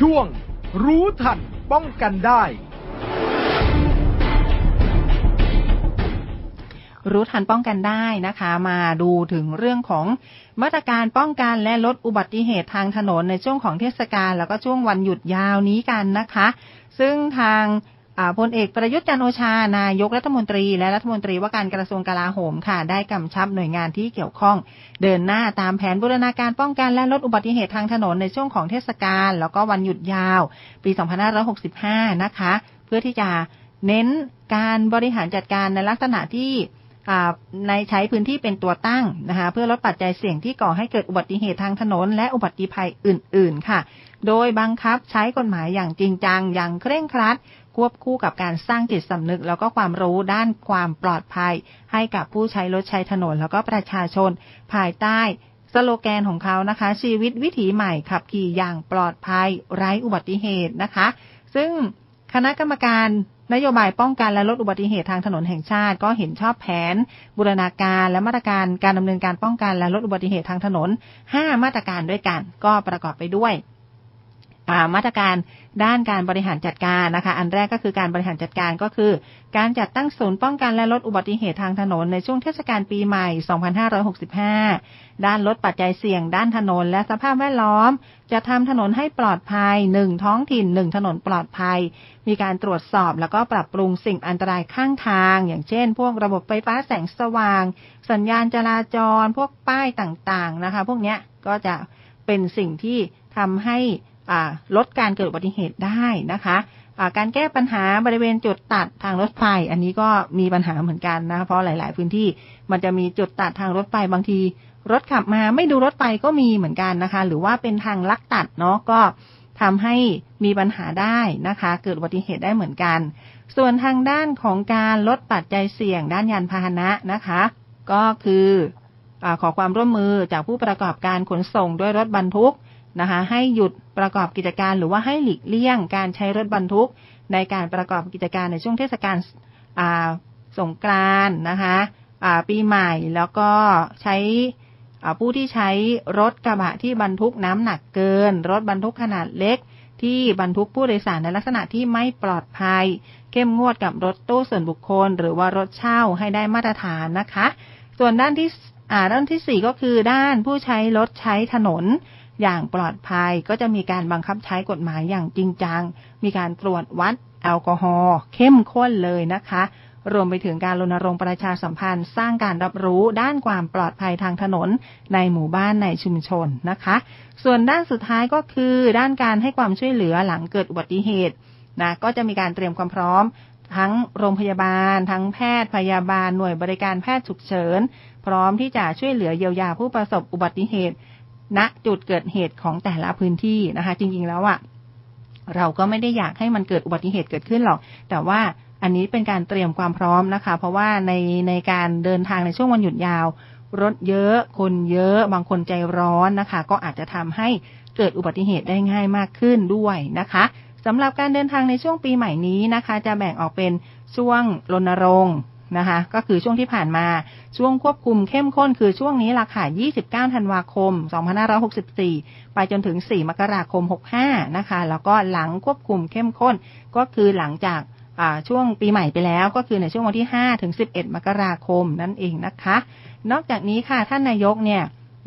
ช่วง รู้ทันป้องกันได้ รู้ทันป้องกันได้นะคะ มาดูถึงเรื่องของมาตรการป้องกันและลดอุบัติเหตุทางถนนในช่วงของเทศกาลแล้วก็ช่วงวันหยุดยาวนี้กันนะคะ ซึ่งทาง พลเอกประยุทธ์จันโอชา นายกรัฐมนตรี และรัฐมนตรีว่าการกระทรวงกลาโหมค่ะ ได้กำชับหน่วยงานที่เกี่ยวข้อง เดินหน้าตามแผนบูรณาการป้องกันและลดอุบัติเหตุทางถนนในช่วงของเทศกาลแล้วก็วันหยุดยาว ปี 2565 นะคะ เพื่อที่จะเน้นการบริหารจัดการในลักษณะที่ในใช้พื้นที่เป็นตัวตั้งนะคะเพื่อลดปัจจัยเสี่ยงที่ก่อให้เกิดอุบัติเหตุทางถนน และอุบัติภัยอื่น ๆ ค่ะ โดยบังคับใช้กฎหมายอย่างจริงจัง อย่างเคร่งครัด ควบคู่กับการสร้างจิตสำนึก แล้วก็ความรู้ด้านความปลอดภัย ให้กับผู้ใช้รถใช้ถนนแล้วก็ประชาชน ภายใต้สโลแกนของเขานะคะ ชีวิตวิถีใหม่ขับขี่อย่างปลอดภัย ไร้อุบัติเหตุนะคะ ซึ่งคณะกรรมการนโยบายป้องกันและลดอุบัติเหตุทางถนนแห่งชาติ ก็เห็นชอบแผน บูรณาการและมาตรการการดำเนินการป้องกันและลดอุบัติเหตุทางถนน 5 มาตรการด้วยกัน ก็ประกอบไปด้วย มาตรการด้านการบริหารจัดการนะคะ อันแรกก็คือการบริหารจัดการก็คือ การจัดตั้งศูนย์ป้องกันและลดอุบัติเหตุทางถนนในช่วงเทศกาลปีใหม่ 2565 ด้านลดปัจจัยเสี่ยง ด้านถนนและสภาพแวดล้อม จะทำถนนให้ปลอดภัย 1 ท้องถิ่น 1 ถนนปลอดภัย มีการตรวจสอบแล้วก็ปรับปรุงสิ่งอันตรายข้างทาง อย่างเช่น พวกระบบไฟฟ้าแสงสว่าง สัญญาณจราจร พวกป้ายต่างๆนะคะ พวกเนี้ยก็จะเป็นสิ่งที่ทำให้ ลดการเกิดอุบัติเหตุได้นะคะการแก้ปัญหาบริเวณจุดตัดทางรถไฟ อันนี้ก็มีปัญหาเหมือนกันนะเพราะหลาย ๆ พื้นที่มันจะมีจุดตัดทางรถไฟบางที รถขับมาไม่ดูรถไฟก็มีเหมือนกันนะคะ หรือว่าเป็นทางลักตัดเนาะก็ทำให้มีปัญหาได้นะคะ เกิดอุบัติเหตุได้เหมือนกัน ส่วนทางด้านของการลดปัจจัยเสี่ยงด้านยานพาหนะนะคะ ก็คืออขอความร่วมมือจากผู้ประกอบการขนส่งด้วยรถบรรทุก นะคะ ให้หยุดประกอบกิจการหรือว่าให้หลีกเลี่ยงการใช้รถบรรทุก ในการประกอบกิจการในช่วงเทศกาลสงกรานต์นะคะปีใหม่แล้วก็ใช้ผู้ที่ใช้รถกระบะที่บรรทุกน้ำหนักเกิน รถบรรทุกขนาดเล็ก ที่บรรทุกผู้โดยสารในลักษณะที่ไม่ปลอดภัย เข้มงวดกับรถตู้ส่วนบุคคล หรือว่ารถเช่าให้ได้มาตรฐานนะคะ ส่วนด้านที่ด้านที่สี่ก็คือด้านผู้ใช้รถใช้ถนน อย่างปลอดภัยก็จะมีการบังคับใช้กฎหมายอย่างจริงจัง มีการตรวจวัดแอลกอฮอล์เข้มข้นเลยนะคะ รวมไปถึงการรณรงค์ประชาสัมพันธ์ สร้างการรับรู้ด้านความปลอดภัยทางถนนในหมู่บ้านในชุมชนนะคะ ส่วนด้านสุดท้ายก็คือด้านการให้ความช่วยเหลือหลังเกิดอุบัติเหตุนะก็จะมีการเตรียมความพร้อม ทั้งโรงพยาบาล ทั้งแพทย์พยาบาลหน่วยบริการแพทย์ฉุกเฉิน พร้อมที่จะช่วยเหลือเยียวยาผู้ประสบอุบัติเหตุ ณจุดเกิดเหตุของแต่ละพื้นที่นะคะ จริงๆแล้วอะ่ะเราก็ไม่ได้อยากให้มันเกิดอุบัติเหตุเกิดขึ้นหรอก แต่ว่าอันนี้เป็นการเตรียมความพร้อมนะคะ เพราะว่าในในการเดินทางในช่วงวันหยุดยาว รถเยอะ คนเยอะ บางคนใจร้อนนะคะ ก็อาจจะทำให้เกิดอุบัติเหตุได้ง่ายมากขึ้นด้วยนะคะสำหรับการเดินทางในช่วงปีใหม่นี้นะคะ จะแบ่งออกเป็นช่วงรณรงค์นะคะ ก็คือช่วงที่ผ่านมา ช่วงควบคุมเข้มข้นคือช่วงนี้ล่ะค่ะ29 ธันวาคม 2564 ไปจนถึง 4 มกราคม 65 นะคะ แล้วก็หลังควบคุมเข้มข้นก็คือหลังจากช่วงปีใหม่ไปแล้วก็คือในช่วงวันที่ 5 ถึง 11 มกราคมนั่นเองนะคะ นอกจากนี้ค่ะท่านนายกเนี่ย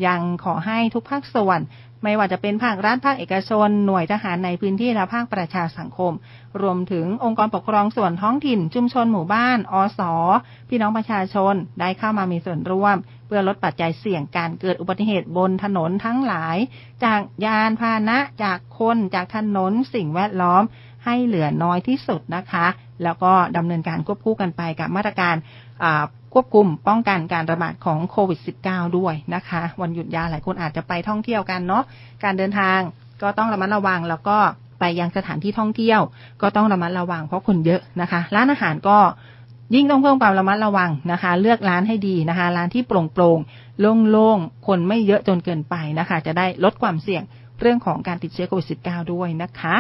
ยังขอให้ทุกภาคส่วน ไม่ว่าจะเป็นภาครัฐภาคเอกชน หน่วยทหารในพื้นที่และภาคประชาสังคม รวมถึงองค์กรปกครองส่วนท้องถิ่น ชุมชนหมู่บ้าน อสพี่น้องประชาชนได้เข้ามามีส่วนร่วม เพื่อลดปัจจัยเสี่ยงการเกิดอุบัติเหตุบนถนนทั้งหลาย จากยานพาหนะจากคนจากถนนสิ่งแวดล้อมให้เหลือน้อยที่สุดนะคะ แล้วก็ดำเนินการควบคู่กันไปกับมาตรการควบคุมป้องกันการระบาดของโควิด -19 ด้วยนะคะ วันหยุดยาวหลายคนอาจจะไปท่องเที่ยวกันเนาะการเดินทางก็ต้องระมัดระวังแล้วก็ไปยังสถานที่ท่องเที่ยวก็ต้องระมัดระวังเพราะคนเยอะนะคะ ร้านอาหารก็ยิ่งต้องเพิ่มความระมัดระวังนะคะ เลือกร้านให้ดีนะคะ ร้านที่โปร่งโปร่งโล่งๆคนไม่เยอะจนเกินไปนะคะ จะได้ลดความเสี่ยงเรื่องของการติดเชื้อโควิด -19 ด้วยนะคะ